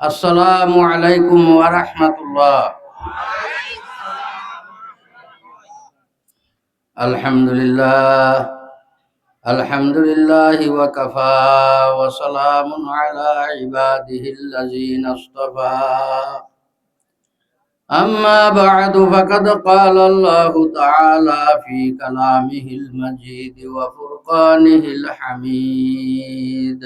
السلام عليكم ورحمة الله الحمد لله الحمد لله وكفى وسلام على عباده الذين اصطفى أما بعد فقد قال الله تعالى في كلامه المجيد وفرقانه الحميد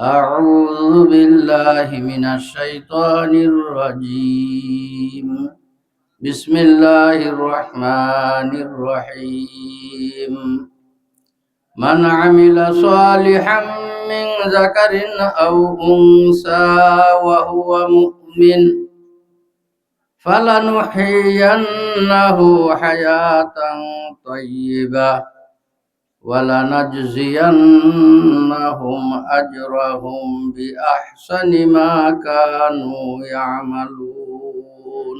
أعوذ بالله من الشيطان الرجيم. بسم الله الرحمن الرحيم. من عمل صالحا من ذكر أو أنثى وهو مؤمن فلنحيينه حياة طيبة. ولنجزينهم أجرهم بأحسن ما كانوا يعملون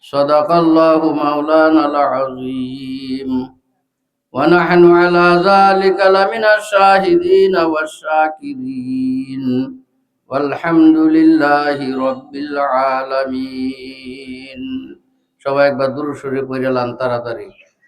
صدق الله مولانا العظيم ونحن على ذلك لمن الشاهدين والشاكرين والحمد لله رب العالمين সবাই একবার দুরূদ শরীফ পড়ে লান তাড়াতাড়ি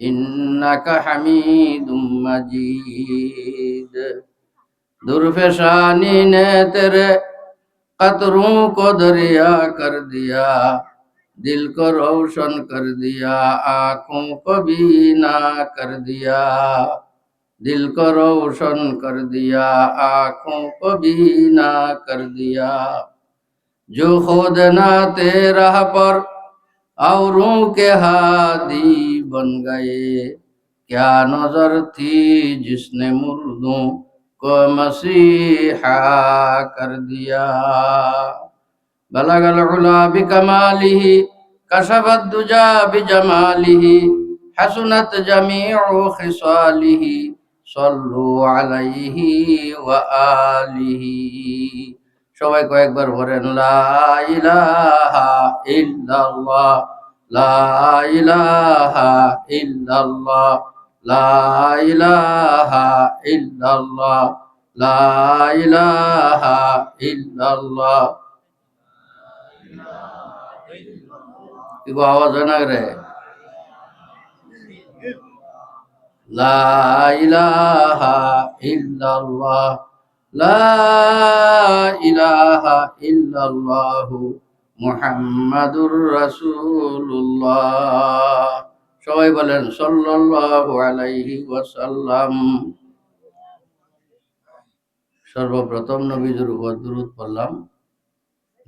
ইন্নাকা হামিদুম মাজিদ। দুর্ফেশানি নে তেরে কতরু কো দরিয়া কর দিয়া দিল কো রোশন কর দিয়া আঁখোं को बीना कर दिया दिल को रोशन कर दिया आँखों को बीना कर दिया जो खुद ना तेरा पर औरों के हादी بن گئے۔ کیا نظر تھی جس نے مردوں کو مسیحا کر دیا؟ بلغ العلا بکماله کشف الدجا بجماله، حسنت جميع ہی شوائے کو ایک بار بھرن لا الہ الا اللہ۔ লা ইলাহা ইল্লাল্লাহ, লা ইলাহা ইল্লাল্লাহ, লা ইলাহা ইল্লাল্লাহ। আওয়াজ না রে? লা ইলাহা ইল্লাল্লাহ, লা ইলাহা ইল্লাল্লাহু। মুহাম্মাদুর রাসূলুল্লাহ। সবাই বলেন, সাল্লাল্লাহু আলাইহি ওয়াসাল্লাম। সর্বপ্রথম নবীজুর উপর দুরূদ পড়লাম।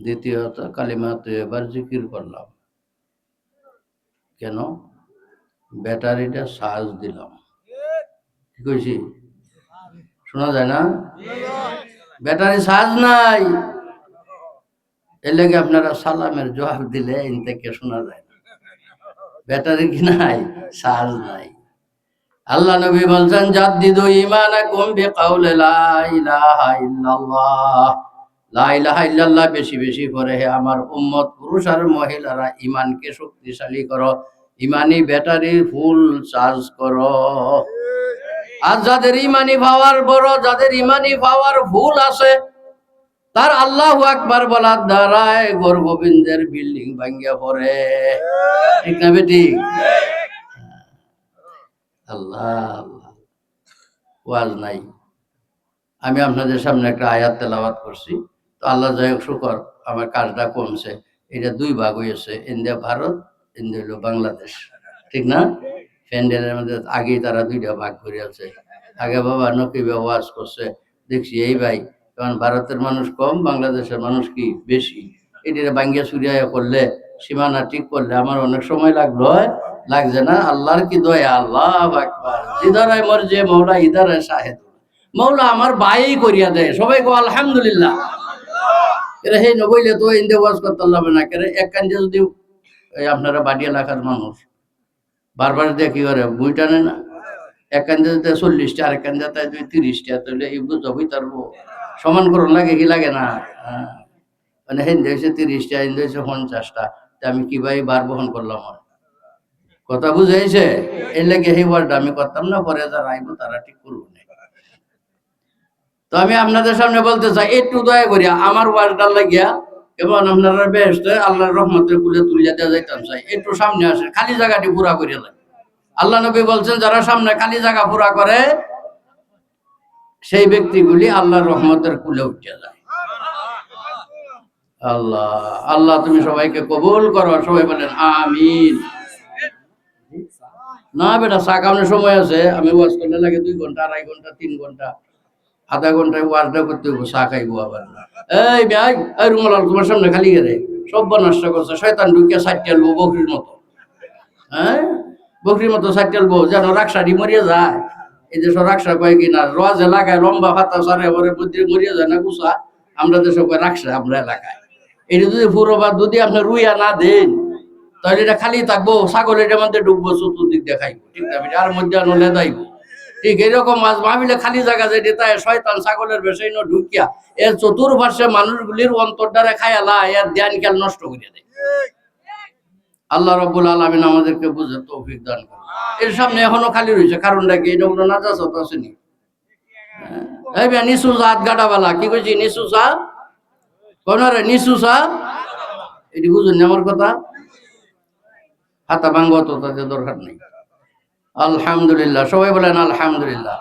দ্বিতীয়ত কালিমা এবার জিকির করলাম। কেন? ব্যাটারিটা চার্জ দিলাম। কি কইছি? শোনা যায় না? ব্যাটারি চার্জ নাই। এর লেগে আপনারা সালামের জবাব দিলে ইন থেকে শোনা যায় না। ব্যাটারি কি নাই? চার্জ নাই। আল্লাহ নবী বলছেন, জাদ্দিদু ঈমানাকুম বিকাউলি লা ইলাহা ইল্লাল্লাহ। লা ইলাহা ইল্লাল্লাহ বেশি বেশি করে, হে আমার উম্মত, পুরুষ আর মহিলারা ইমানকে শক্তিশালী করো। ইমানি ব্যাটারি ফুল চার্জ করো। আর যাদের ইমানি পাওয়ার বড়, যাদের ইমানি পাওয়ার ভুল আছে তার আল্লাহ আকবার বলার দ্বারায় গোবিন্দের বিল্ডিং ভাঙ্গিয়া পড়ে। ঠিক না বেটি? আল্লাহ আল্লাহ। ওয়াজ নাই। আমি আপনাদের সামনে একটা আয়াত তেলাওয়াত করছি। তো আল্লাহ যাই হোক, শুকর, আমার কাজটা কমছে। এটা দুই ভাগ হয়েছে, ইন্ডিয়া, ভারত, ইন্ডিয়া হলো বাংলাদেশ। ঠিক না? প্যান্ডেলের মধ্যে আগেই তারা দুইটা ভাগ করে আছে আগে বাবা নকিবে ওয়াজ করছে, দেখছি, এই ভাই কারণ ভারতের মানুষ কম, বাংলাদেশের মানুষ কি বেশি? এটা বাঙ্গিয়া সুরিয়া করলে, সীমানা ঠিক করলে আমার অনেক সময় লাগল লাগছে না? আল্লাহর কি দয়া? আল্লাহ আকবার। ইদারায় যে মৌলা ইদারায় শাহেদ। মৌলা আমার বাই করিয়া দেয়। সবাই গো আলহামদুলিল্লাহ। কেরে সেই নবইলে তো ইন্দে ওয়াজ করতে পারবে না। কেরে, এক কান্দে যদি আপনারা বাড়ি এলাকার মানুষ, বারবার দিয়ে কি করে বই টানে না? এক কান্দে চল্লিশটা, আরেক কান্দে তাই দুই তিরিশটা, তাহলে এই বুঝাবই তারবো সমান করুন লাগে কি লাগে না? হ্যাঁ। মানে হিন্দে হয়েছে তিরিশটা, হিন্দে হয়েছে পঞ্চাশটা। তা আমি কীভাবে বার বহন করলাম কথা বুঝাইছে? এর লাগে সেই ওয়ার্ডটা আমি করতাম না, পরে যারা আইব তারা ঠিক করব তো আমি আপনাদের সামনে বলতে চাই, একটু দয়া করি, আমার ওয়ার্ডটার লাগিয়া এবং আপনারা বেস্ট আল্লাহর রহমতের কুলে তুলিয়া দেওয়া যাইতাম চাই। একটু সামনে আসে খালি জায়গাটি পুরা করে লাগে আল্লাহ নবী বলছেন, যারা সামনে খালি জায়গা পুরা করে সেই ব্যক্তিগুলি আল্লাহর রহমতের কুলে উঠে যায়। আল্লাহ আল্লাহ তুমি সবাইকে কবুল করো। সবাই বলেন, আমিন। না বেটা, চা খাওয়ানোর সময় আছে। আমি ওয়াজ করলে লাগে দুই ঘণ্টা, আড়াই ঘণ্টা, তিন ঘণ্টা, আধা ঘন্টায় ওয়াজটা করতে হইব, চা খাইবো আবার। এই ভাই, এই রুমালাল তোমার সামনে খালি গেলে সব নষ্ট করছে, শয়তান ঢুকিয়ে সাইটে আলবো বকরির মতো। হ্যাঁ? বকরির মতো সাইটে আলবো যেন রাকসাটি মরিয়ে যায়। এই যে সব রাকসা কয় কিনা রোয়াজে লাগায় লম্বা ফাতা সারে ওরে মধ্যে মরিয়ে যায় না, গুছা। আমরা দেশে কয় রাকসা আমরা এলাকায়। এটা যদি পুরো বা যদি আপনি রুইয়া না দেন, তাহলে এটা খালি থাকব ছাগল এটার মধ্যে ডুববো, চতুর্দিক দেখাইবো, ঠিক আছে আর মধ্যে আনো লেদাইব। ঠিক এরকম মাছ ভাবিলে খালি জায়গা যেটি তাই শয়তান ছাগলের বেশাই ঢুকিয়া, এর চতুর্পাশে মানুষগুলির অন্তরটারে খায়ালা এর ধ্যান খেয়াল নষ্ট করে দেয়। আল্লাহ রব্বুল আলমিন আমাদেরকে বুঝে তৌফিক দান করে এর সামনে এখনও খালি রয়েছে, কারণটা কি? এটা কোনো নাজাস আসেনি। এই বে নিসু কি কইছি? নিসু সা কোন রে নিসু সা এটি বুঝুন আমার কথা? হাতা ভাঙ্গ তো তাদের দরকার নেই। আলহামদুলিল্লাহ, সবাই বলেন আলহামদুলিল্লাহ।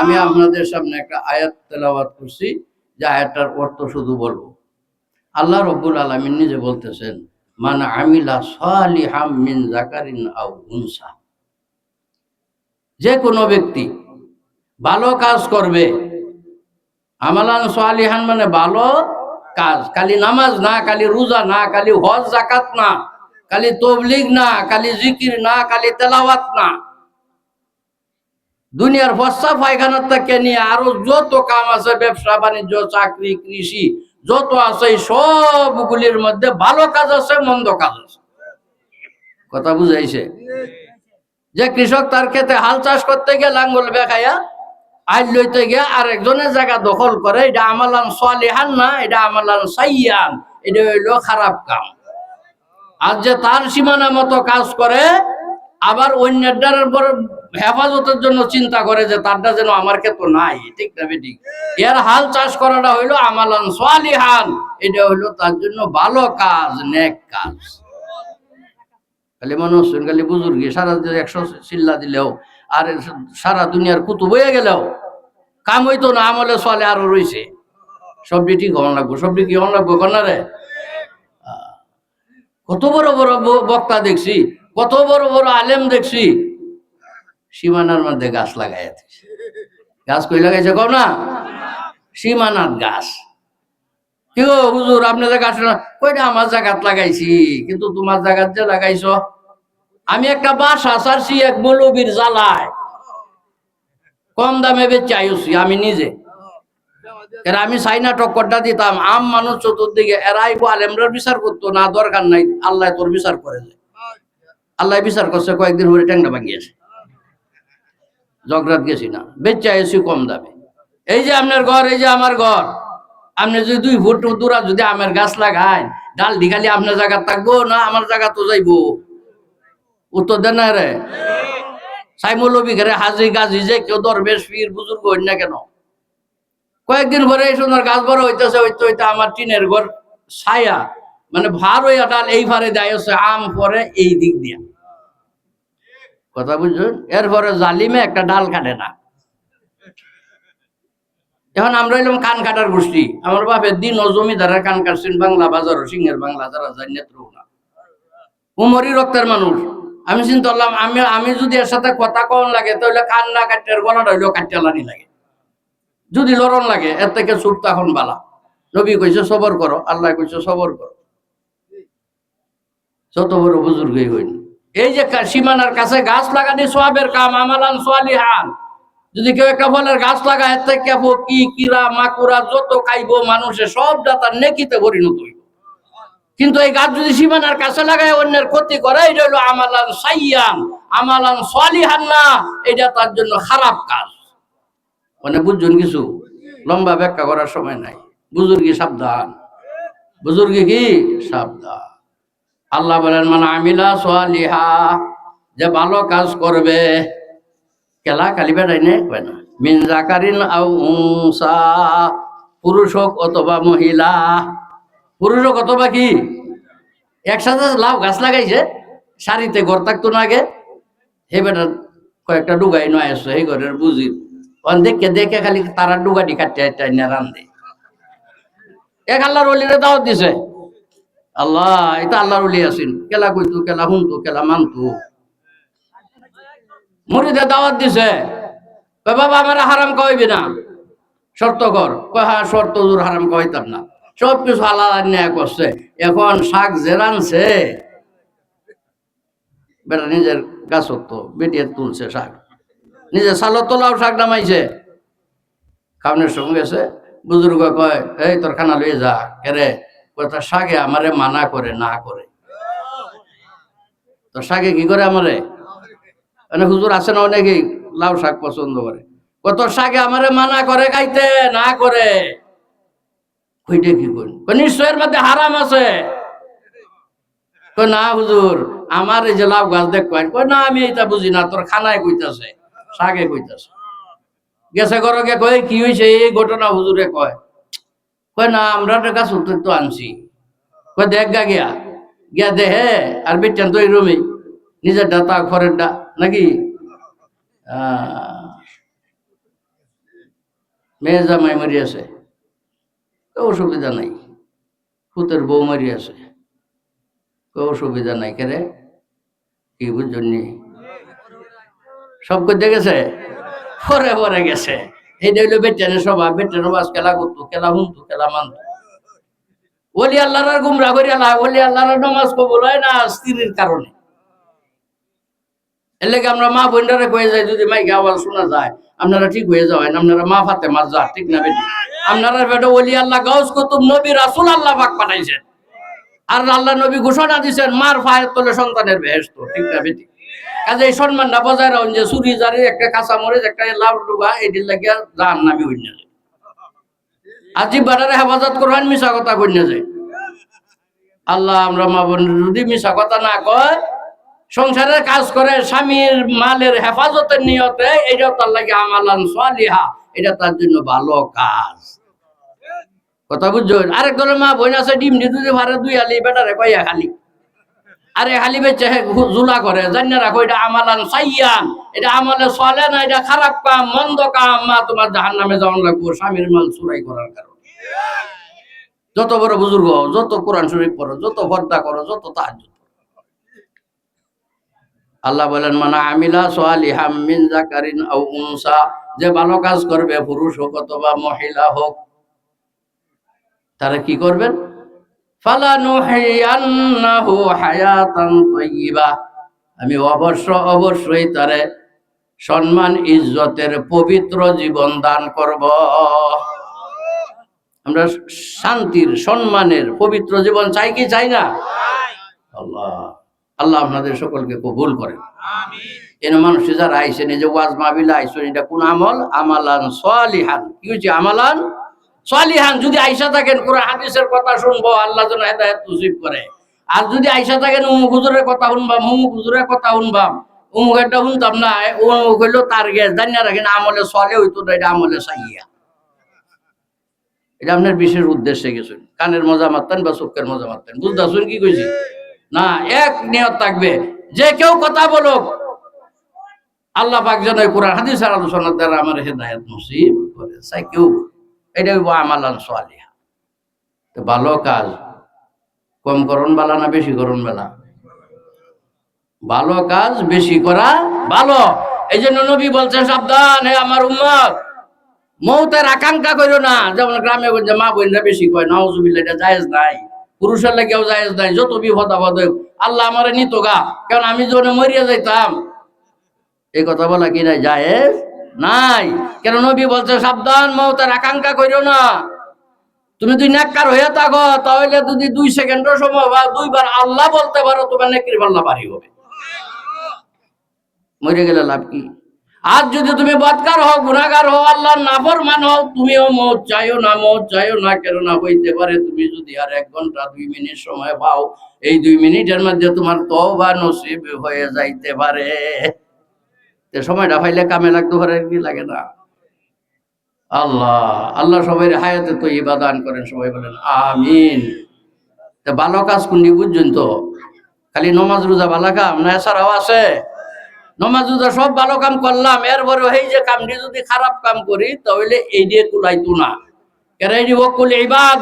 আমি আপনাদের সামনে একটা আয়াত তেলাওয়াত করছি, যে আয়াতটার অর্থ শুধু বলব। আল্লাহ রব্বুল আলমিন নিজে বলতেছেন মান আমিলা সালিহাম মিন জাকারিন আও উনসা। যে কোনো ব্যক্তি ভালো কাজ করবে, আমালান সালিহান মানে ভালো কাজ, খালি নামাজ না, খালি রোজা না, খালি হজ জাকাত না, খালি তবলিগ না, খালি জিকির না, খালি তেলাওয়াত না। দুনিয়ার ফসা পায়খানার থেকে নিয়ে আরও যত কাম আছে, ব্যবসা, বাণিজ্য, চাকরি, কৃষি যত আছে সবগুলির মধ্যে ভালো কাজ আছে, মন্দ কাজ আছে। কথা বুঝাইছে? যে কৃষক তার ক্ষেতে হাল চাষ করতে গিয়ে লাঙ্গল বেখাইয়া, আইল লইতে গিয়ে আরেকজনের জায়গা দখল করে, এটা আমালান সালিহান না, এটা আমালান সাইয়ান, এটা হইল খারাপ কাম। আর যে তার সীমানা মতো কাজ করে, আবার অন্যের হেফাজতের জন্য চিন্তা করে যে তারটা যেন আমার ক্ষেত্র নাই। ঠিক না ঠিক এর হাল চাষ করাটা হইল আমালান সালিহান। এটা হইল তার জন্য ভালো কাজ, নেক কাজ। খালি মনে হচ্ছে খালি বুজুর্গি সারা একশো চিল্লা দিলেও, আর সারা দুনিয়ার কুতু বয়ে গেলেও কাম হইতো না, আমলে চলে আরও রয়েছে সবজি ঠিক হন লাগবো? সবজি কি হন লাগবো কন্যা রে কত বড় বড় বক্তা দেখছি, কত বড় বড় আলেম দেখছি। সীমানার মধ্যে গাছ লাগাই গাছ কই লাগাইছে কও না? সীমানার গাছ। কি গো হুজুর, আপনি যে গাছ কইটা আমার জায়গাত লাগাইছি? কিন্তু তোমার জায়গাত যে লাগাইছ? আমি একটা বাসা সারছি এক মৌলবীর জ্বালায়। কম দামে বেচে আইছি আমি নিজে। এরা আমি চাই না টক্করটা দিতাম। আম মানুষ চতুর্দিকে এরাই আলেমরার বিচার করতো না, দরকার নাই। আল্লাহ তোর বিচার করে যায় আল্লাহ বিচার করছে, কয়েকদিন হরে ট্যাংরা ভাঙিয়েছে। জগরাত গেছি না। বেচে আইছি কম দামে। এই যে আপনার ঘর, এই যে আমার ঘর। আপনি যদি দুই ফুট দূরা যদি আমের গাছ লাগায় ডাল ঢিকালি আপনার জায়গা থাকব না আমার জায়গা তো যাইবো? উত্তর দেন না রে। সাইমৌলবী ঘরে হাজি গাছি যে কেউ দরবেশ, পীর, বুজুর্গ হইন না কেন? কয়েকদিন পরে এই সুন্দর গাছ বড় হইতেছে, হইতে হইতে আমার টিনের ঘর ছায়া মানে ভার হইয়া ডাল এই ফারে দেয় আম পরে এই দিক দিয়া। কথা বুঝছেন এরপরে জালিমে একটা ডাল কাটে না। এখন আমরা এলাম কান কাটার গোষ্ঠী। আমার বাপের দিন জমিদারের কান কাটছেন বাংলা বাজার সিংহের বাংলা, যারা যায় নেত্র না উমরি রক্তের মানুষ। আমি চিন্তা করলাম, আমি আমি যদি এর সাথে কথা কম লাগে, তাহলে কান না কাটের গলাটা হইলেও কাটতে লানি লাগে। যদি লড়ন লাগে, এর থেকে চুপ তখন বালা। নবী কইছে, সবর করো, আল্লাহ কইছে, সবর করো। যত বড় বুজুর্গই হইনি এই যে সীমানার কাছে গাছ লাগানি সোয়াবের কাম, আমালান সোয়ালিহান। যদি কেউ একটা ফলের গাছ লাগায় থেকে কি কিরা মাকুরা যত খাইবো মানুষে সব তার নেকিতে পরিণত হইব। কিন্তু এই গাছ যদি সীমানার কাছে লাগায়, অন্যের ক্ষতি করে এটা হলো আমালান সাইয়ান আমালান সালিহান না, এটা তার জন্য খারাপ কাজ। মানে বুঝছেন কিছু? লম্বা ব্যাখ্যা করার সময় নাই। বুজুর্গি সাবধান। বুজুর্গি কি? সাবধান। আল্লাহ বলেন মানে আমিলা সোয়ালিহা যে ভালো কাজ করবে, কেলা কালি বেড়াই নে? মিন জাকারিন আও উনসা পুরুষ হোক অথবা মহিলা। পুরুষ হোক অথবা কি? একসাথে লাভ গাছ লাগাইছে, সারিতে ঘর থাকতো না আগে। হে বেটা, কয়েকটা ডুগাই নয় আসছে এই ঘরের বুঝি। দেখে দেখে খালি তারা ডুগাটি কাটতে রান্ধে। এক আল্লাহর অলিরে দাওয়াত দিছে। আল্লাহ, এটা আল্লাহর অলি আছেন। কেলা কইতো, কেলা শুনতো, কেলা মানতো। মুড়িদে দাওয়াত দিছে। বাবা, আমার হারাম কইবি না। শর্ত কর। হ্যাঁ শর্ত দূর হারাম কইতাম না। সব কিছু আলাদা ন্যায় করছে। এখন শাক জেরানছে বেটা নিজের গাছত বেটিয়ে তুলছে শাক। নিজে সালত তোলাও শাক নামাইছে। খাওয়ানোর সঙ্গে গেছে। বুজুর্গ কয়, এই, তোর খানা লইয়ে যা কেরে তোর শাকে আমারে মানা করে, না করে। তোর শাকে কি করে আমারে? মানে হুজুর আছে না অনেকেই, লাউ শাক পছন্দ করে। কত শাকে আমারে মানা করে খাইতে, না করে? কইটা কি করি নিশ্চয়ের মধ্যে হারাম আছে। না হুজুর, আমার এই যে লাউ গাছ দেখ না, আমি এটা বুঝি না, তোর খানায় কইতাছে শাকে কইতাছে। গেছে ঘরকে কয় কি হয়েছে এই ঘটনা হুজুরে কয়। কয়, না, আমরা তো গাছ উত্তর তো আনছি। কয়, দেখ গা গিয়া। গিয়া দেহে আর বেচান তো এই রুমে। নিজের ডাতা খড়ের ডা, নাকি? মেয়ে জামাই মারি আছে অসুবিধা নাই। ফুতের বউ মারি আছে অসুবিধা নাই কেরে কি বুঝলি সব করতে গেছে? পরে পরে গেছে। এইটা হইল বাস খেলা করতো, খেলা খেলা মানতো। ওলি আল্লাহর গুমরা ওলি আল্লাহর হয় না স্ত্রীর কারণে। এর আমরা মা বোনরা কয়ে যাই, যদি মাইকে আওয়াজ শোনা যায়, আপনারা ঠিক হয়ে যাবেন আপনারা মা ফাতে মা যা, ঠিক না বেটি? আপনারা বেটা ওলি আল্লাহ গাউস কুতুব নবী রাসূল আল্লাহ পাঠাইছেন আর আল্লাহ নবী ঘোষণা দিয়েছেন মার ফায়ের তলে সন্তানের বেহেশত, ঠিক না বেটি? কাজে এই সম্মানটা বজায় রাখুন যে চুরি, জারি, একটা কাঁচা মরিচ একটা লাভ ডুবা, এটির লাগিয়া জাহান নামি হইনা যায় আজি বাটারে হেফাজত করবেন মিশা কথা কইনা যায় আল্লাহ, আমরা মা বোন যদি মিশা কথা না কয়, সংসারের কাজ করে স্বামীর মালের হেফাজতের নিয়তে এটা তার লাগে আমালান সালিহা, এটা তার জন্য ভালো কাজ। কথা বুঝছ? আরেক দলের মা বোন আছে, ডিম দি দুধে ভারে দুই আলি বেটারে কইয়া খালি। আরে খালি চেহে জুলা করে জানি রাখো, এটা আমালান সাইয়ান। এটা আমলে চলে না, এটা খারাপ কাম, মন্দ কাম। মা, তোমার জাহান নামে যাওয়ান লাগবো, স্বামীর মাল চুরাই করার কারণে। যত বড় বুজুর্গ যত কোরআন শরীফ পড়ো, যত পর্দা করো, যত তাহাজ আল্লাহ বলেন মানে আমিলা সোয়ালিহাম মিন জাকারিন উনসা। যে ভালো কাজ করবে, পুরুষ হোক অথবা মহিলা হোক, তারা কি করবেন? আমি অবশ্য অবশ্যই তারে সম্মান ইজ্জতের পবিত্র জীবন দান করব। আমরা শান্তির সম্মানের পবিত্র জীবন চাই কি চাই না? আল্লাহ আল্লাহ আপনাদের সকলকে কবুল করেন। এর মানুষ যারা আইসেন এই যে ওয়াজ মাহবিলা আইসেন এটা কোন আমল? আমালান সালিহান। কি হচ্ছে আমালান সালিহান যদি আইসা থাকেন, কোরআন হাদিসের কথা শুনব, আল্লাহ যেন হেদায়েত নসিব করে। আর যদি আইসা থাকেন, উমুক হুজুরের কথা শুনবাম, মুমুক হুজুরের কথা শুনবাম, উমুক একটা শুনতাম না উমুক হইল তার গ্যাস জানিয়া রাখেন আমলে সলে হইতো না, এটা আমলে সাইয়া। এটা আপনার বিশেষ উদ্দেশ্যে গেছেন। কানের মজা মারতেন বা চোখের মজা মারতেন? বুঝতেছেন কি কইছি? না, এক নিয়ত থাকবে, যে কেউ কথা বলুক, আল্লাহ পাক যেন কোরআন হাদিসের আলোচনার দ্বারা আমার হেদায়ত নসিব করে। চাই কেউ এটা হইব আমালান সোয়ালিহা তো ভালো কাজ। কম করণ বেলা না বেশি করণ বেলা? ভালো কাজ বেশি করা ভালো। এই জন্য নবী বলছেন, সাবধান হে আমার উম্মত। মৌতের আকাঙ্ক্ষা করো না। যেমন গ্রামে গঞ্জে মা বোনরা বেশি কয়, নাউজুবিল্লাহ, এটা জায়েজ নাই। পুরুষের লাগেও জায়েজ নাই। যত বিপদ আপদ আল্লাহ আমারে নিত গা। কারণ আমি যখন মরিয়া যাইতাম, এই কথা বলা কি নাই? জায়েজ নাই। কেন নবী বলছে, সাবধান মৌতের আকাঙ্ক্ষা করিও না। তুমি যদি নেককার হয়ে থাকো, তাহলে যদি দুই সেকেন্ডের সময় বা দুইবার আল্লাহ বলতে পারো, তোমার নেকির পাল্লা বাড়ি হবে। মরে গেলে লাভ কি? আর যদি তুমি বদকার হও গুনাগার হও, আল্লাহর নাফরমান হও, তুমিও মৌত চাইও না, মৌত চাইও না কেন না হইতে পারে তুমি যদি আর এক ঘণ্টা, দুই মিনিট সময় পাও, এই দুই মিনিটের মধ্যে তোমার তওবা নসিব হয়ে যাইতে পারে। তে সময়টা পাইলে কামে লাগতে পারে কি লাগে না? আল্লাহ আল্লাহ সবাই হায়াতে তো ইবাদান করেন, সবাই বলেন, আমিন। তা ভালো কাজ কোনটি বুঝছেন তো? খালি নমাজ রোজা ভালো কাম? না, এছাড়াও আছে। নমাজ রোজা সব ভালো কাম করলাম এরপরে এই যে কামটি যদি খারাপ কাম করি, তাহলে এই দিয়ে কুলাইতো না।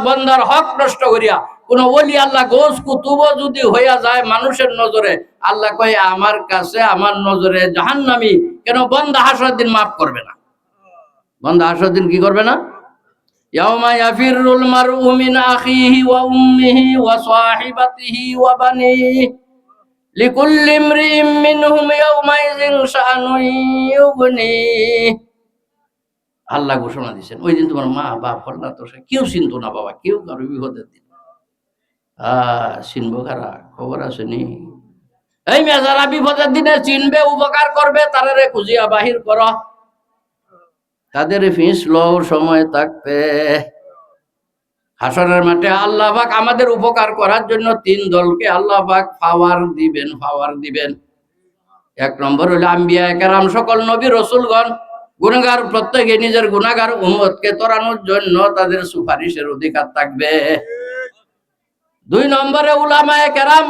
বন্দার হক নষ্ট করিয়া। কোন ওলি আল্লাহ গোস কুতুব যদি হইয়া যায় মানুষের নজরে, আল্লাহ কয়, আমার কাছে, আমার নজরে জাহান্নামি। কেন বন্দা হাসর দিন মাফ করবে না। বন্দা হাসর দিন কি করবে না? ইয়াউমা ওয়া মিনহুম ইয়াউমাইযিন শাআনুন আল্লাহ ঘোষণা দিয়েছেন, ওই দিন তোমার মা, বাপ হল্লা তো কেউ চিনতো না বাবা, কেউ কারও বিপদের দিন। চিনবো কারা? খবর আছে নি এই মেয়ে, যারা বিপদের দিনে চিনবে, উপকার করবে তারারে খুঁজিয়া বাহির কর। তাদের ফিস লও সময় থাকতে হাসরের মাঠে আল্লাহ পাক আমাদের উপকার করার জন্য তিন দলকে আল্লাহ পাক পাওয়ার দিবেন পাওয়ার দিবেন। এক নম্বর হলো আম্বিয়া কেরাম সকল নবী, রসুলগণ গুণাগার প্রত্যেকে নিজের গুণাগার উম্মতকে তরানোর জন্য তাদের সুপারিশের অধিকার থাকবে। দুই নম্বরে উলামায়ে কেরাম,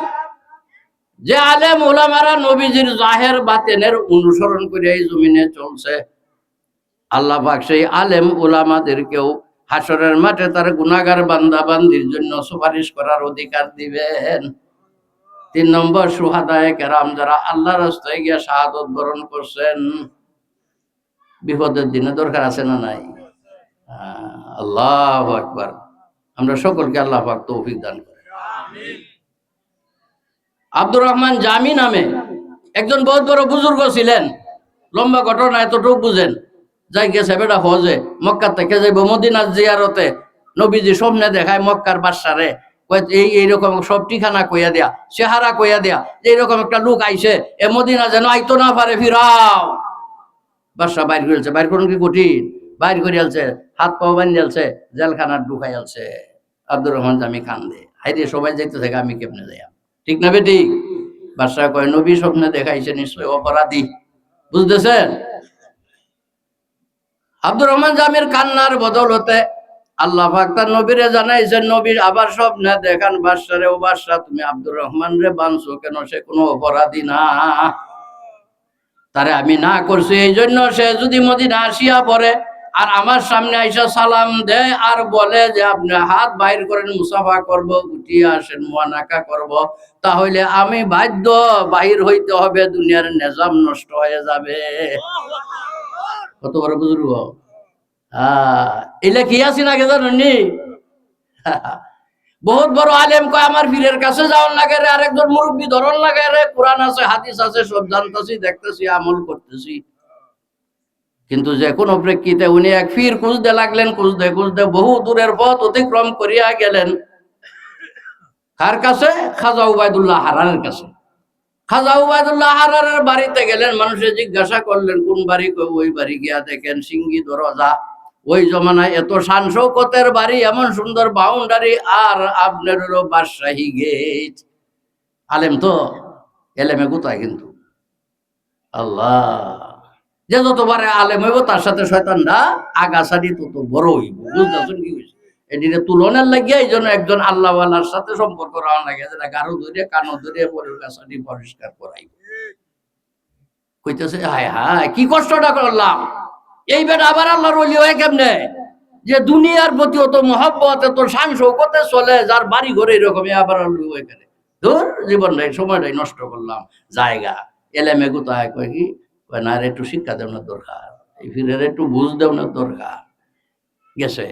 যে আলেম উলামারা নবীজির জাহের বাতেনের অনুসরণ করে এই জমিনে চলছে। আল্লাহ পাক সেই আলেম উলামাদেরকেও হাসরের মাঠে তার গুণাগার বান্দা বান্দির জন্য সুপারিশ করার অধিকার দিবেন। তিন নম্বর সুহাদায় কেরাম, যারা আল্লাহ রাস্তায় গিয়ে শাহাদত বরণ করছেন। বিপদের দিনে দরকার আছে না নাই? আল্লাহ আকবার। আমরা সকলকে আল্লাহ পাক তৌফিক দান করেন। আব্দুর রহমান জামি নামে একজন বহুত বড় বুজুর্গ ছিলেন। লম্বা ঘটনা এতটুকু বুঝেন। যাই গেছে বেটা হজে মক্কা থেকে যাইব মদিনার জিয়ারতে। নবীজি স্বপ্নে দেখায় মক্কার কয়, এই, এইরকম সব ঠিকানা কইয়া দেয়া, চেহারা কইয়া দেয়া। এইরকম একটা লোক আইছে, এ মদিনা যেন আইতো না পারে ফিরাও। বাদশা বাইর করেছে বাইর করুন কি কঠিন? বাইর করে আলছে হাত পাও বান্ধি আলছে জেলখানার ঢুকাই আলছে আব্দুর রহমান জামি খান দে হাইরে সবাই যাইতে থাকে, আমি কেমনে যাই? ঠিক না বেটি? বাদশাহ কয়, নবী স্বপ্নে দেখাইছে নিশ্চয় অপরাধী। বুঝতেছেন? আব্দুর রহমান জামির কান্নার বদলতে আল্লাহ পাক তার নবীরে জানাইছেন নবীর আবার স্বপ্নে দেখান বাদশারে ও বাদশাহ তুমি আব্দুর রহমান রে বানছো কেন? সে কোনো অপরাধী না। তারে আমি না করছি, এই জন্য সে যদি মদিনা আসিয়া পড়ে, আর আমার সামনে আইসা সালাম দেয়, আর বলে যে আপনি হাত বাইর করেন, মুসাফা করব, উঠিয়ে আসেন মোয়ানাকা করব, তাহলে আমি বাধ্য, বাহির হইতে হবে, দুনিয়ার নেজাম নষ্ট হয়ে যাবে। কত বড় বুজুর্গ। আহ, এলে কি আছি না কে জানি বহুত বড় আলেম কয়, আমার পীরের কাছে যাওয়ার লাগে রে, আরেকজন মুরব্বী ধরন লাগে রে, কোরআন আছে, হাদিস আছে, সব জানতেছি, দেখতেছি, আমল করতেছি। কিন্তু যে কোনো প্রেক্ষিতে উনি এক ফির খুঁজতে লাগলেন, খুঁজতে খুঁজতে বহু দূরের পথ অতিক্রম করিয়া গেলেন। কার কাছে? খাজা উবায়দুল্লাহ হারানের কাছে। খাজা উবায়দুল্লাহ হারানের বাড়িতে গেলেন, মানুষে জিজ্ঞাসা করলেন, কোন বাড়ি কই? ওই বাড়ি গিয়া দেখেন সিঙ্গি দরজা। ওই জমানায় এত শান শৌকতের বাড়ি, এমন সুন্দর বাউন্ডারি আর আপনার বাদশাহী গেট আলেম তো, এলেমে কোথায় কিন্তু? আল্লাহ, যে যতবারে আলেম হইব, তার সাথে শয়তানরা আগাছাড়ি তত বড় হইব। বুঝতেছেন কি হয়েছে এটিতে তুলনের লাগিয়ে এই জন্য একজন আল্লাহওয়ালার সাথে সম্পর্ক রাখা লাগে, যেটা গারো ধরে কানো ধরে পরের গাছাটি পরিষ্কার করাই কইতেছে, হায় হায়, কি কষ্টটা করলাম? এই আবার আল্লাহর ওলি হয়ে কেমনে? যে দুনিয়ার প্রতি অত মহব্বত, এত শান শৌকতে চলে, যার বাড়ি ঘরে এরকমই আবার আল্লাহ গেলে। ধর জীবনটাই সময়টাই নষ্ট করলাম, জায়গা। এলেমে কোথায়? কয় কি? না রে, একটু শিক্ষা দেওয়ার দরকার। এই ফিরের একটু বুঝ দেওয়ার দরকার। গেছে।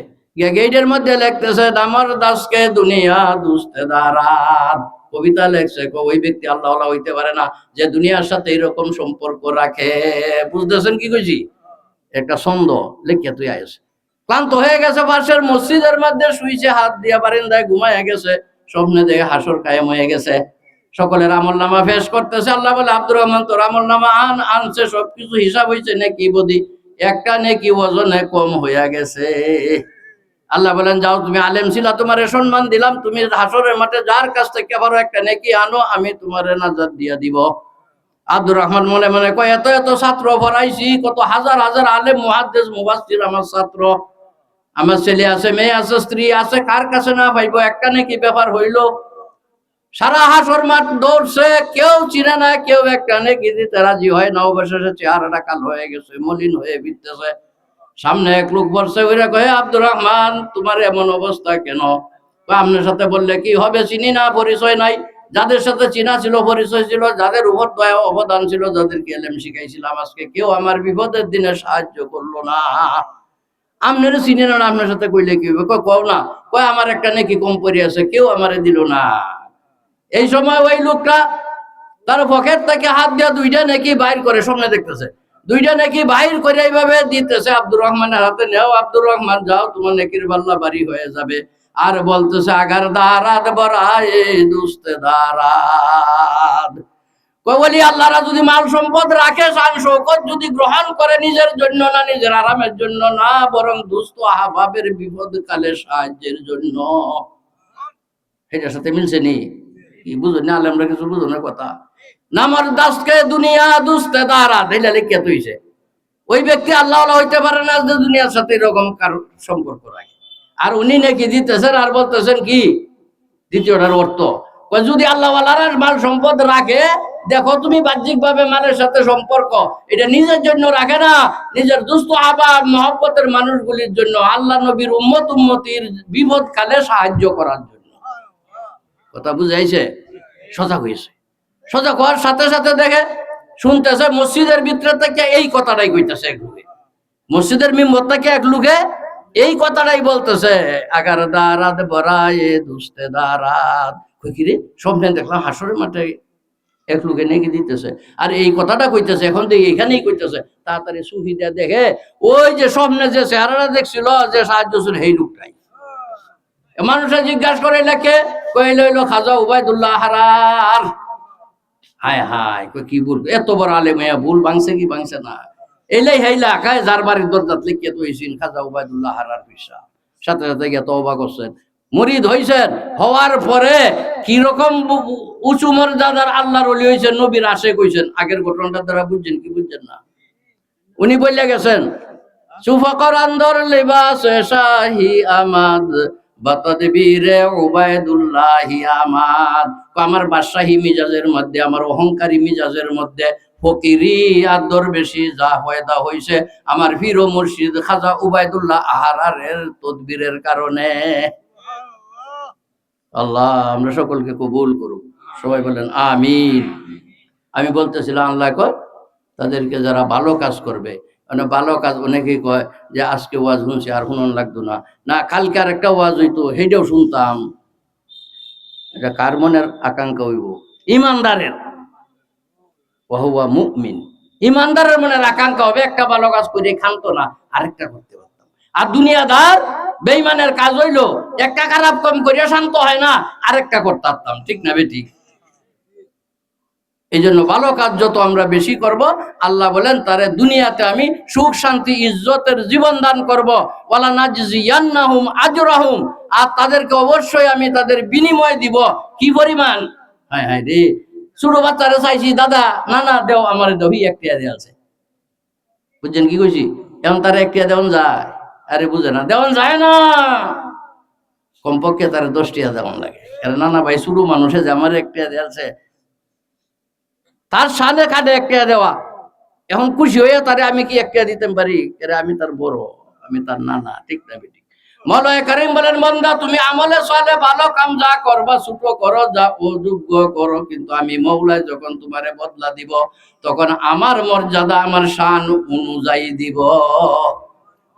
গেটের মধ্যে লিখতেছে আমার দাসকে দুনিয়া দুস্তে দারাত কবিতা লেখছে ওই ব্যক্তি আল্লাহ হইতে পারে না, যে দুনিয়ার সাথে এরকম সম্পর্ক রাখে। বুঝতেছেন কি কইছি? একটা ছন্দ লেখিয়া তুই আইসে ক্লান্ত হয়ে গেছে পাশের মসজিদের মধ্যে, শুইছে, হাত দিয়া বারিন্দায় ঘুমাইয়া গেছে, স্বপ্নে দেখে হাসর কায়েম হয়ে গেছে। সকলের আমল নামা ফেস করতেছে, আল্লাহ বলে, আব্দুর রহমান, তোর আমল নামা আন, আনছে, সবকিছু হিসাব হয়েছে নাকি বদি, একটা নেকি ওজনে কম হইয়া গেছে। আল্লাহ বলেন, যাও, তুমি আলেম ছিলা, তোমারে সম্মান দিলাম, তুমি হাসরের মাঠে যার কাছ থেকে আবারও একটা নেকি আনো, আমি তোমার নাজার দিয়া দিব। আব্দুর রহমান মনে মনে কয়, এত এত ছাত্র ভরাইছি, কত হাজার হাজার আলেম, মুহাদ্দিস মুফাসসির আমার ছাত্র। আমার ছেলে আছে, মেয়ে আছে, স্ত্রী আছে, কার কাছে না ভাইব একটা নাকি ব্যাপার হইল? সারা হাসর মাঠ দৌড়ছে, কেউ চিনে না, কেউ একটা নাকি দিতে রাজি হয় না। অবশেষে চেহারাটা কাল হয়ে গেছে, মলিন হয়ে বিতেছে সামনে এক লোক বসছে ওইরা কয়ে আব্দুর রহমান, তোমার এমন অবস্থা কেন? আপনার সাথে বললে কি হবে? চিনি না, পরিচয় নাই। যাদের সাথে চিনা ছিল পরিচয় ছিল যাদের উপর দয়া অবদান ছিল যাদেরকে এলেম শিখাইছিলাম আজকে কেউ আমার বিপদের দিনে সাহায্য করল না। আপনার চিনি না আপনার সাথে কইলে কি হবে? কয়, কও না। কয় আমার একটা নাকি কম পরি আছে কেউ আমারে দিল না। এই সময় ওই লোকটা তার পকেট থেকে হাত দিয়ে দুইটা নাকি বাইর করে সামনে দেখতেছে। দুইটা নাকি বাইর করে এইভাবে দিতেছে আব্দুর রহমানের হাতে নেও আব্দুর রহমান যাও তোমার নেকির পাল্লা বাড়ি হয়ে যাবে। আর বলতেছে, আগার দারাত বরায় দুস্তে কই বলি, আল্লাহরা যদি মাল সম্পদ রাখে শান শৌকত যদি গ্রহণ করে নিজের জন্য না, নিজের আরামের জন্য না, বরং দুস্থ আহবাবের বিপদ কালে সাহায্যের জন্য। এটার সাথে মিলছে নি? বুঝো না, আলেমরা কিছু বুঝো না কথা। নামর দাসকে দুনিয়া দুস্তে দারা দিলে লিখিয়া তুইছে ওই ব্যক্তি আল্লাহ হইতে পারে না যে দুনিয়ার সাথে এরকম কার সম্পর্ক রাখে। আর উনি নাকি দিতেছেন আর বলতেছেন কি? দ্বিতীয়টার অর্থ। যদি আল্লাহ মাল সম্পদ রাখে, দেখো তুমি বাহ্যিক ভাবে মালের সাথে সম্পর্ক। এটা নিজের জন্য রাখে না, নিজের দুস্থ আবা মহব্বতের মানুষগুলির জন্য। আল্লাহ নবীর উম্মত উম্মতির বিপদ কালে সাহায্য করার জন্য। কথা বুঝাইছে? সজাগ হয়েছে সজাগ হওয়ার সাথে সাথে দেখে, শুনতেছে মসজিদের ভিতরে থেকে এই কথাটাই কইতেছে এক লোকে। মসজিদের মিম্বর থেকে এক লোকে এই কথাটাই বলতেছে আগার দারাত বরায় দুস্তে দারাত কই কি রে? স্বপ্নে দেখলাম হাসরের মাঠে এক লোকে নেকি দিতেছে। আর এই কথাটা কইতেছে, এখন তো এইখানেই কইতেছে, তাড়াতাড়ি সুহিদা দেখে, ওই যে স্বপ্নে যে চেহারাটা দেখছিল, যে সাহায্য ছিল এই লোকটাই। মানুষে জিজ্ঞাসা করে লেখে কইল হইল খাজা উবাইদুল্লাহ হারার হায় হায় কি বলব? এত বড় আলে মেয়া ভুল ভাঙছে কি ভাঙছে না। এলাই হেইলা কায় যার বাড়ির দরজাত লিখিয়ে তো হইছেন খাজা উবাইদুল্লাহ হারার পিসা সাথে সাথে গিয়ে তওবা করছেন। মুরিদ হইছেন, হওয়ার পরে কি রকম উঁচু মর্যাদার আল্লাহর অলি হইছেন, নবীর আশে কইছেন আগের ঘটনাটা দ্বারা বুঝছেন কি বুঝছেন না? উনি বললে গেছেন, সুফকর আন্দর লিবাস শাহি উবায়দুল্লাহি আমাদ আমার বাদশাহী মিজাজের মধ্যে, আমার অহংকারী মিজাজের মধ্যে ফকিরি আর দরবেশি যা হয়দা হইছে আমার ফির মুর্শিদ খাজা উবায়দুল্লাহ আহারের তদবিরের কারণে। আল্লাহ, আমরা সকলকে কবুল করুক। সবাই বলেন, আমিন। আমি বলতেছিলাম, আল্লাহ কয়, তাদেরকে যারা ভালো কাজ করবে মানে ভালো কাজ অনেকেই কয় যে, আজকে ওয়াজ শুনছি আর শুনন লাগতো না। না, কালকে আর একটা ওয়াজ হইতো, সেইটাও শুনতাম। এটা কার মনের আকাঙ্ক্ষা হইব? ইমানদারের। ওহুয়া ইমানদারের আকাঙ্ক্ষা হবে, একটা ভালো কাজ করে খানতো না, আরেকটা করতে পারতাম। আর দুনিয়াদার বেইমানের কাজ একটা খারাপ কম শান্ত হয় না, আরেকটা করতে পারতাম, ঠিক না বেঠিক এই জন্য ভালো কাজ যত আমরা বেশি করব, আল্লাহ বলেন, তারে দুনিয়াতে আমি সুখ, শান্তি, ইজ্জতের জীবন দান করব। ওয়ালা নাজিয়ান্নাহুম আর তাদেরকে অবশ্যই আমি তাদের বিনিময় দিব। কি পরিমাণ? হ্যাঁ হ্যাঁ রে। ছোট বাচ্চারা চাইছি, দাদা না না দেও আমার দহি একটিয়া দেওয়া আছে বুঝছেন কি কইছি? এখন তারা একটিয়া দেওয়ান যায়। আরে বুঝে না দেওয়ান যায় না। কমপক্ষে তারা দশটিয়া দেওয়ান লাগে। আরে না না ভাই শুরু মানুষে যে আমার একটিয়া দেওয়া আছে তার সালে কাঁধে একটা দেওয়া। এখন খুশি হয়ে তারে আমি কি একটা দিতে পারি? এরে আমি তার বড়, আমি তার নানা, ঠিক না বেটি। মলয় করিম বলেন মন্দা তুমি আমলে চলে ভালো কাম যা করবা, ছোট করো, যা অযোগ্য করো। কিন্তু আমি মৌলায় যখন তোমারে বদলা দিব, তখন আমার মর্যাদা, আমার শান অনুযায়ী দিব।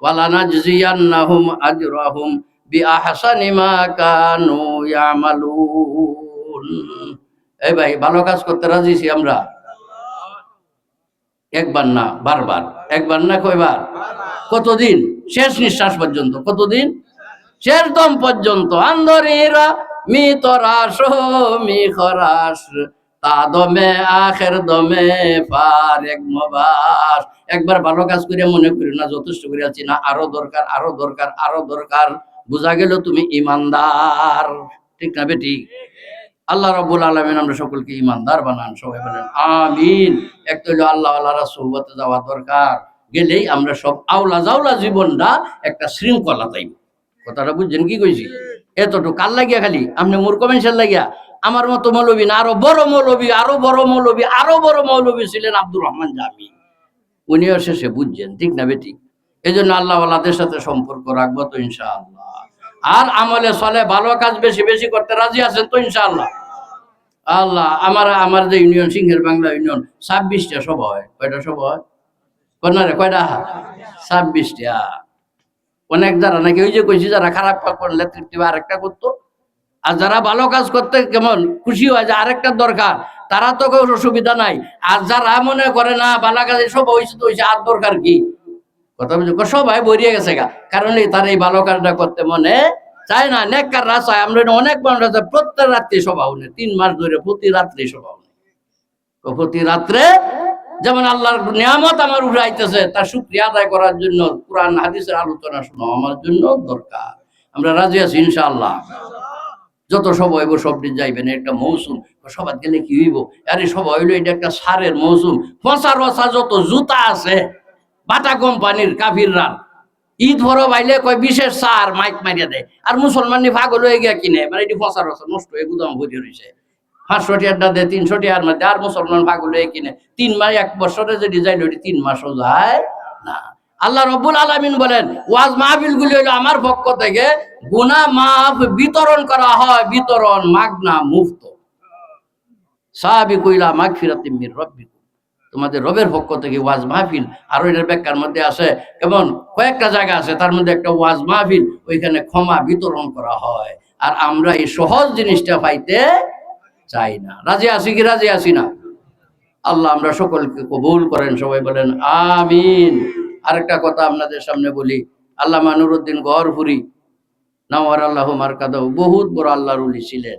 ওয়ালানা জিয়ান্নাহুম আজরাহুম বিআহসানি মা কানু ইয়ামালুন। এই ভাই, ভালো কাজ করতে রাজিছি আমরা? একবার না, বারবার। একবার না কয়বার? কতদিন? শেষ নিঃশ্বাস পর্যন্ত। কতদিন? শেষ দম পর্যন্ত। আন্দরীরা মি তরাস মি খরাস তা দমে, আখের দমে পার এক মবাস। একবার ভালো কাজ করে মনে করি না, যথেষ্ট করে আছি না। আরও দরকার আরও দরকার আরও দরকার। বোঝা গেল তুমি ইমানদার। ঠিক না বেটি? আল্লাহ রব্বুল আলমিন আমরা সকলকে ইমানদার বানান, সবাই বলেন, আমিন। এক তো হইল আল্লাহ আল্লাহর সোহবতে যাওয়া দরকার। গেলেই আমরা সব আওলা জাওলা জীবনটা একটা শৃঙ্খলা চাইব কথাটা বুঝছেন কি কইছি? এতটুকু কাল লাগিয়া খালি? আপনি মূর্খ মানুষের লাগিয়া। আমার মতো মৌলবী না, আরও বড় মৌলবী, আরও বড় মৌলবী, আরও বড় মৌলবী ছিলেন আব্দুর রহমান জামি। উনিও শেষে বুঝছেন, ঠিক না বেটি? এই জন্য আল্লাহ আল্লাহদের সাথে সম্পর্ক রাখব তো ইনশাআল্লাহ। আর আমলে চলে ভালো কাজ বেশি বেশি করতে রাজি আছেন তো ইনশাআল্লাহ। আল্লাহ, আমার আমার যে ইউনিয়ন, সিংহের বাংলা ইউনিয়ন, ছাব্বিশটা সভা হয়। কয়টা সভা হয়? কন্যা রে কয়টা ছাব্বিশটা অনেক যারা নাকি ওই যে কইছি, যারা খারাপ করলে তৃপ্তি আরেকটা করতো। আর যারা ভালো কাজ করতে কেমন খুশি হয় যে আরেকটা দরকার, তারা তো কোনো অসুবিধা নাই। আর যারা মনে করে, না ভালো কাজ সব হয়েছে তো হয়েছে আর দরকার কি? কথা বুঝছ সবাই বরিয়ে গেছে গা। কারণ এই তার এই ভালো কাজটা করতে মনে চায় না অনেক নেককার রাস্তায় আমরা এটা অনেক মানুষ আছে, প্রত্যেক রাত্রি সভা উনি তিন মাস ধরে প্রতি রাত্রি সভা উনি প্রতি রাত্রে যেমন আল্লাহর নিয়ামত আমার উপরে আইতেছে তার শুক্রিয়া আদায় করার জন্য কোরআন, হাদিসের আলোচনা শোনা আমার জন্য দরকার। আমরা রাজি আছি ইনশাআল্লাহ। যত সব হইব সব দিন যাইবেন, একটা মৌসুম, সবার গেলে কি হইব? আরে সব হইল এটা একটা সারের মৌসুম। পচা রসা যত জুতা আছে, বাটা কোম্পানির কাফির কাফিররা, ঈদ ভরো বাইলে কয় বিশেষ সার মাইক মারিয়া দেয়। আর মুসলমান ভাগ হয়ে গিয়া কিনে মানে এটি পচা রসা নষ্ট হয়ে গুদাম ভরি রয়েছে পাঁচশো টিয়ারটা দেয়, তিনশো টিয়ার মধ্যে আর মুসলমান পাগল হয়ে কিনে। তিন মাস, এক বছরে যে ডিজাইন এটি তিন মাসও যায় না। আল্লাহ রব্বুল আলামিন বলেন, ওয়াজ মাহফিল গুলি হলো আমার পক্ষ থেকে গুনা মাফ বিতরণ করা হয়, বিতরণ মাগনা মুফত। সাহাবি কইলা মাগ ফিরাতি মির রব্বিকুম। তোমাদের রবের পক্ষ থেকে ওয়াজ মাহফিল, আর এটার ব্যাখ্যার মধ্যে আছে, কেমন? কয়েকটা জায়গা আছে, তার মধ্যে একটা ওয়াজ মাহফিল, ওইখানে ক্ষমা বিতরণ করা হয়। আর আমরা এই সহজ জিনিসটা পাইতে চাই না। রাজি আছি কি রাজি আছি না? আল্লাহ আমরা সকলকে কবুল করেন, সবাই বলেন আমিন। আরেকটা কথা আপনাদের সামনে বলি আল্লাহ মানুরুদ্দিন গড়পুরি নাওয়ার আল্লাহ মার্কাদাও বহুত বড় আল্লাহর উলি ছিলেন।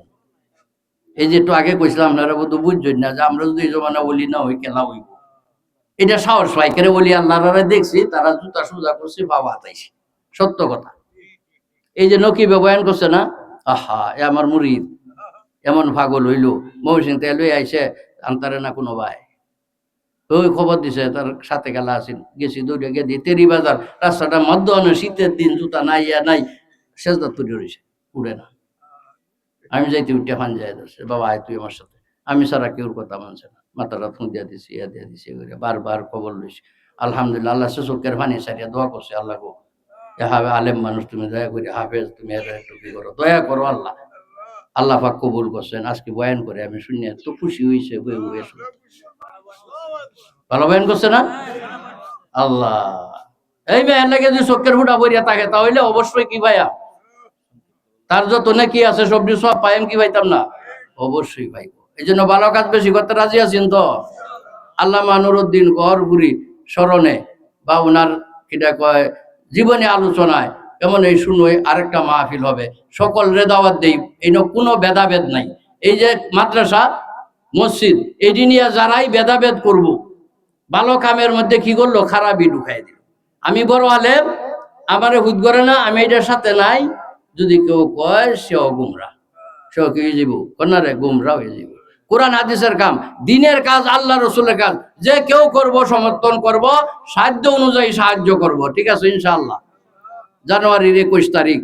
এই যে একটু আগে কইছিলাম আপনারা বোধ বুঝছেন না যে আমরা যদি জমানা বলি না ওই কেলা হইব? এটা সাহস পাইকারে বলি আল্লাহরা দেখছি, তারা জুতা সুজা করছে, বাবা হাতাইছে। সত্য কথা। এই যে নকি ব্যবহার করছে না? আহা, এ আমার মুরিদ। এমন পাগল হইল। মহসিং তেল আইসে, আনতারে না কোনো ভাই? ওই খবর দিছে, তার সাথে গেলা আসিল গেছি দৌড়ে গে দিয়ে তেরি বাজার, রাস্তাটা মধ্য শীতের দিন, জুতা নাই ইয়া নাই শেষদা তুলি রয়েছে উড়ে না। আমি যাইতে উঠে ফান যাই ধরছে, বাবা, আয় তুই আমার সাথে। আমি সারা কেউর কথা মানছে না। মাথাটা থুঁ দিয়া দিছি, ইয়া দিয়া দিছি করে বারবার খবর লইছি। আলহামদুলিল্লাহ, আল্লাহ সে চোখের ফানি সারিয়া দোয়া করছে, আল্লাহ গো। হাবে আলেম মানুষ তুমি, দয়া করি হাফেজ তুমি একটু কি করো? দয়া করো আল্লাহ। আল্লাহ পাক কবুল করছেন। আজকে বয়ান করে আমি শুনি এত খুশি হয়েছে বয়ে বয়ে ভালো বয়ান করছে না? আল্লাহ। এই মেয়ের লাগে যদি চোখের ফুটা বইয়া থাকে, তাহলে অবশ্যই কি ভাইয়া? তার যত নাকি আছে সবজি সব পাইম কি পাইতাম না? অবশ্যই পাইব এই জন্য ভালো কাজ বেশি করতে রাজি আছেন তো? আল্লাহ মানুরুদ্দিন গড়পুরি স্মরণে বা ওনার কিটা কয় জীবনী আলোচনায় এমন এই শুনোই আরেকটা মাহফিল হবে। সকল রেদাওয়াত দেই, এই কোনো ভেদাভেদ নাই। এই যে মাদ্রাসা, মসজিদ এটি নিয়ে যারাই ভেদাভেদ করব, ভালো কামের মধ্যে কি করল? খারাপই ঢুকাই দিল। আমি বড় আলেম, আমারে হুদ করে না, আমি এটার সাথে নাই। যদি কেউ কয়, সেও গুমরা। সেও কি হয়ে যাব কন্যারে গুমরা হয়ে যাব কোরআন হাদিসের কাম, দিনের কাজ, আল্লাহ রসুলের কাজ। যে কেউ করব, সমর্থন করব সাহায্য অনুযায়ী সাহায্য করব, ঠিক আছে, ইনশাআল্লাহ। জানুয়ারির একুশ তারিখ।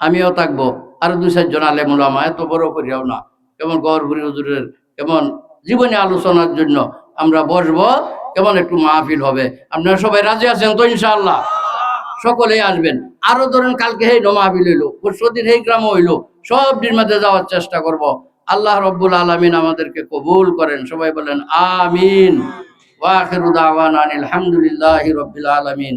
আমিও থাকব। আর দুই চারজন আলেম ওলামা এত বড় করিয়াও না। কেমন গড়গুড়ি হুজুরের, কেমন জীবনী আলোচনার জন্য আমরা বসবো, কেমন একটু মাহফিল হবে। আপনারা সবাই রাজি আছেন তো, ইনশাআল্লাহ? সকলেই আসবেন। আরও ধরেন কালকে হেই মাহফিল হইল, পরশু দিন এই গ্রাম হইল, সব দিন মধ্যে যাওয়ার চেষ্টা করব। আল্লাহ রব্বুল আলমিন আমাদেরকে কবুল করেন। সবাই বলেন, আমিন। ওয়াখিরু দাওয়ানা আনিল হামদুলিল্লাহি রব্বিল আলামিন।